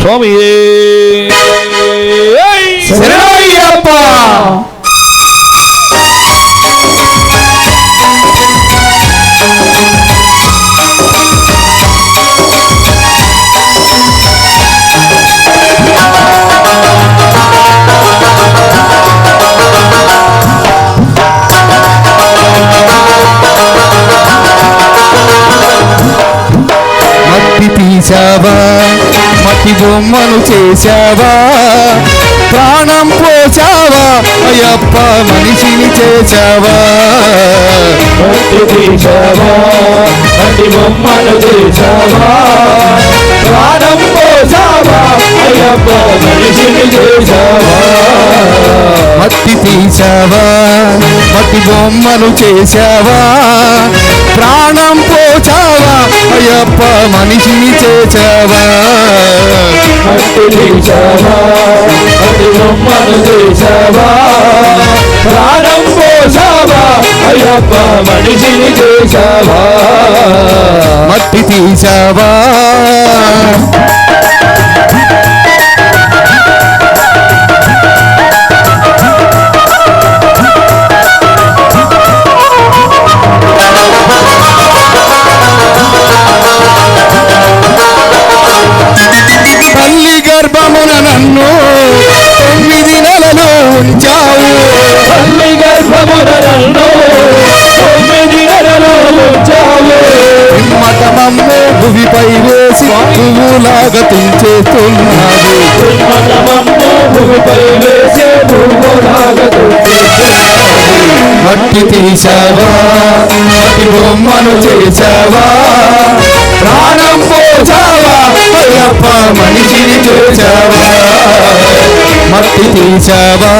స్వామి తీసావా మట్టి బొమ్మను చేశావా? ప్రాణం పోసావా అయ్యప్ప మనిషిని చేశావా? మట్టి తీసావా మట్టి బొమ్మను చేసావా ప్రాణం పోసావా అయ్యప్ప మనిషిని చేసావా మట్టి తీసావా మట్టి బొమ్మను చేశావా? ప్రాణం పోచావా అయ్యప్ప బొమ్మను చేసావా ప్రాణం పోసావా అయ్యప్ప మనిషిని చేసావా మట్టి తీసావా నన్ను తొమ్మిది నెలలు ఉంచావు. తల్లి గర్భమున నన్ను తొమ్మిది నెలలు ఉంచావు. మతమమ్మే భువిపై వేసి పువ్వులాగా తుంచేస్తున్నావు. మతమమ్ము భూమిపై వేసే భూములాగదు మట్టి తీసావా మట్టి బొమ్మను చేసావా ప్రాణం పోసావా అయ్యప్ప మనిషిని చూచావా? మట్టి తీసావా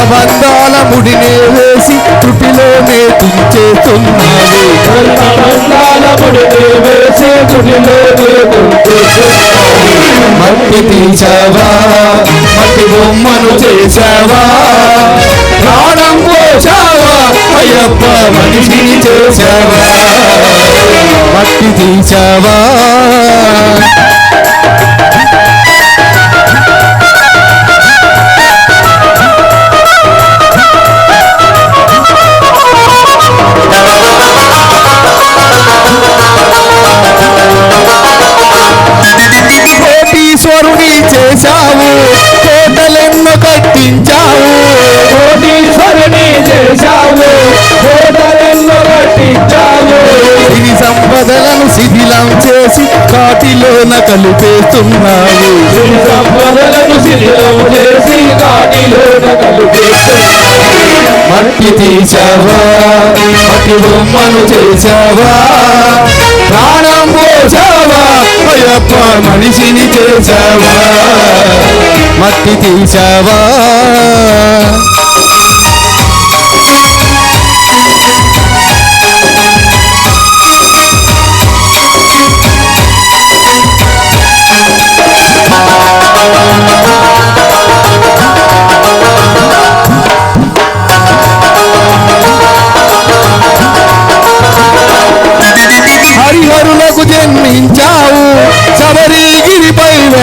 ధర్మబంధాల ముడినే వేసి తుటిలోనే తుంచేస్తున్నావు ధర్మబంధాల ముడిని వేసే గుడిలోనే గుర్తించావు. మట్టి తీసావా మట్టి బొమ్మను చేసావా ప్రాణం పోసావా అయ్యప్ప మనిషిని చేసావా మట్టి తీసావా కట్టించావు కోటీశ్వరుని చేశావు. కోటలెన్నో కట్టించావు. ఇది సంపదలను శిథిలం చేసి కాటిలోన కలిపేస్తున్నావు. సిరి సంపదలను శిథిలం చేసి కాటిలోన కలిపేస్తున్నావు. మట్టి తీసావా మట్టి బొమ్మను చేసావా ప్రాణం పోసావా అయ్యప్ప మనిషిని చేసావా మట్టి తీసావా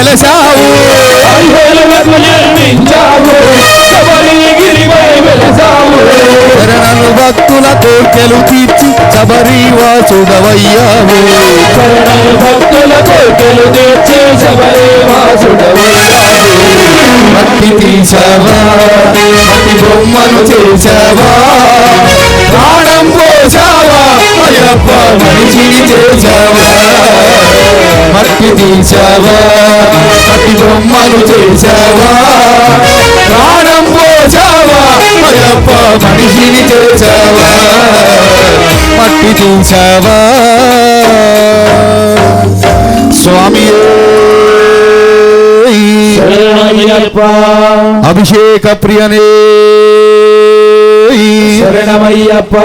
వెలసావు. శరణను భక్తుల కెలు తీర్చి శబరి వాసుడవయ్యావు. శరణను భక్తుల కెలు తీర్చి శబరి వాసుడవయ్యావు మట్టి తీసావా? మట్టి బొమ్మను చేసావా? ప్రాణం పోసావా? అయ్యప్ప మనిషిని చేసావా? మట్టి తీసావా మట్టి బొమ్మను చేసావా ప్రాణం పోసావా అయ్యప్ప మనిషిని చేసావా మట్టి తీసావా స్వామి అభిషేక ప్రియనే. శరణమయ్యప్ప.